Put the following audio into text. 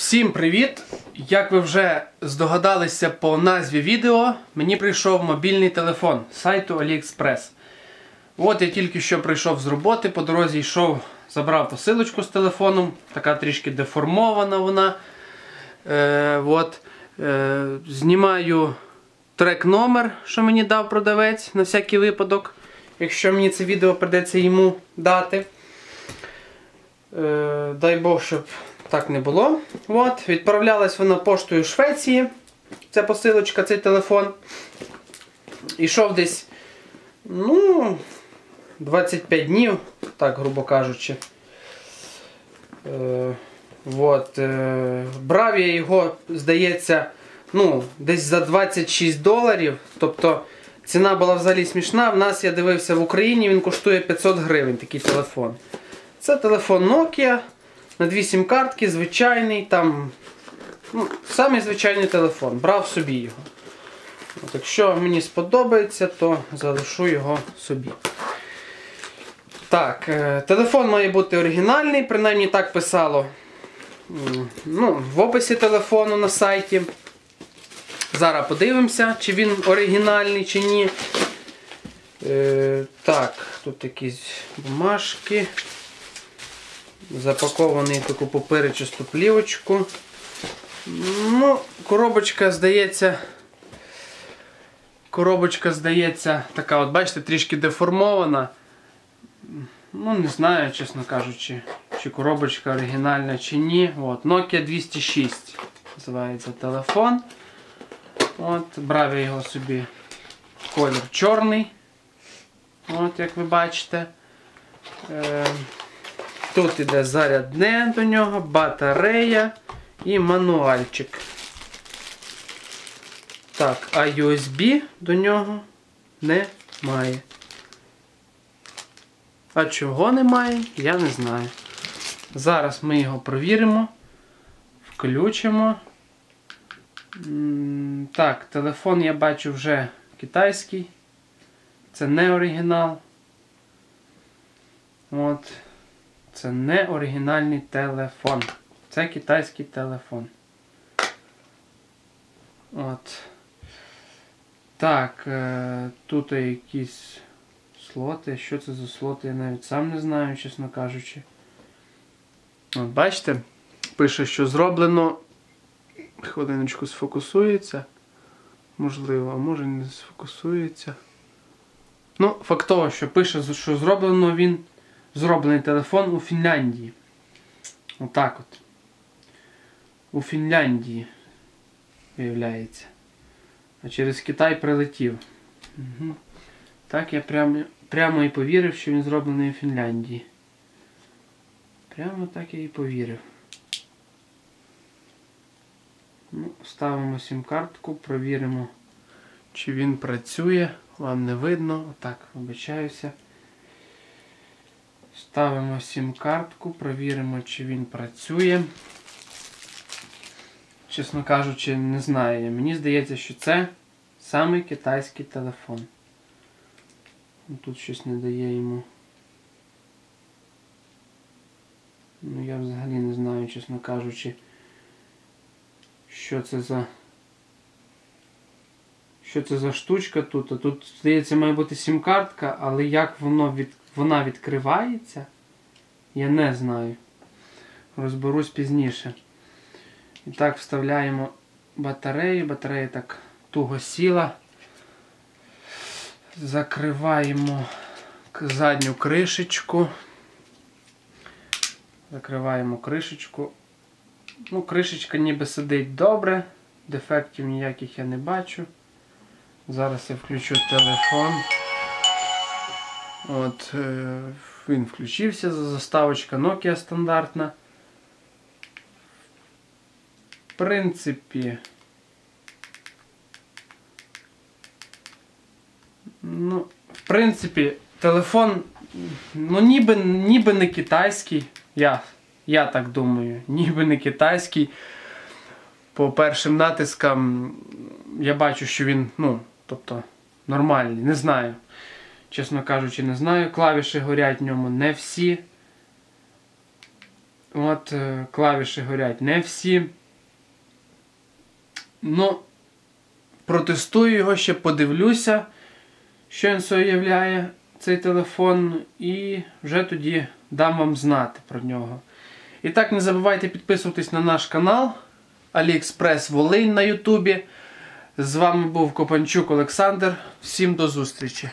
Всім привіт! Як ви вже здогадалися по назві відео, мені прийшов мобільний телефон з сайту AliExpress. От я тільки що прийшов з роботи, по дорозі йшов, забрав посилочку з телефоном, така трішки деформована вона. Е, от, е, знімаю трек номер, що мені дав продавець на всякий випадок, якщо мені це відео придеться йому дати. Е, дай Бог, щоб так не було. От, Відправлялась вона поштою Швеції. Ця посилочка, цей телефон. Ішов десь ну, 25 днів, так, грубо кажучи. Е, от, е, брав я його, здається, ну, десь за 26 доларів. Тобто ціна була взагалі смішна. В нас я дивився в Україні, він коштує 500 гривень такий телефон. Це телефон Nokia на дві сім-картки, звичайний, там ну, самий звичайний телефон. Брав собі його. От, Якщо мені сподобається, то залишу його собі. Так, е, телефон має бути оригінальний, принаймні так писало ну, в описі телефону на сайті. Зараз подивимося, чи він оригінальний, чи ні. Е, так, тут якісь бумажки. Запакований в таку поперечисту плівочку. Ну, коробочка, здається. Коробочка, здається, така, от бачите, трішки деформована. Ну, не знаю, чесно кажучи, чи коробочка оригінальна, чи ні. От, Nokia 206 називається телефон. От, Брав я його собі колір чорний. От, як ви бачите. Е, Тут іде зарядне до нього, батарея і мануальчик. Так, а USB до нього немає. А чого немає, я не знаю. Зараз ми його провіримо, включимо. Так, телефон я бачу вже китайський. Це не оригінал. От. Це не оригінальний телефон. Це китайський телефон. От. Так, е, тут якісь слоти. Що це за слоти, я навіть сам не знаю, чесно кажучи. От, бачите, пише, що зроблено. Хвилиночку сфокусується. Можливо, а може не сфокусується. Ну, фактово, що пише, що зроблено він зроблений телефон у Фінляндії. Отак от. У Фінляндії, виявляється. А через Китай прилетів. Угу. Так я прямо, прямо і повірив, що він зроблений у Фінляндії. Прямо так я і повірив. Ну, Ставимо сім-картку, провіримо, чи він працює. Вам не видно. Отак, вибачаюся. Ставимо сім-картку, провіримо, чи він працює. Чесно кажучи, не знаю. Мені здається, що це самий китайський телефон. Тут щось не дає йому. Ну, я взагалі не знаю, чесно кажучи, що це за... Що це за штучка тут? А тут, здається, має бути сім-картка, але як воно від... вона відкривається, я не знаю. Розберусь пізніше. І так, вставляємо батарею. Батарея так туго сіла. Закриваємо задню кришечку. Закриваємо кришечку. Ну, кришечка ніби сидить добре, дефектів ніяких я не бачу. Зараз я включу телефон. От, е, Він включився, заставочка Nokia стандартна. В принципі, ну, в принципі, телефон ну, ніби, ніби не китайський. Я, я так думаю, ніби не китайський. По першим натискам я бачу, що він, ну, тобто, нормальний, не знаю. Чесно кажучи, не знаю. Клавіші горять в ньому не всі. От е, клавіші горять. Не всі. Ну, протестую його, ще подивлюся, що він собою являє цей телефон, і вже тоді дам вам знати про нього. І так, не забувайте підписуватись на наш канал AliExpress Волинь на Ютубі. З вами був Копанчук Олександр. Всім до зустрічі!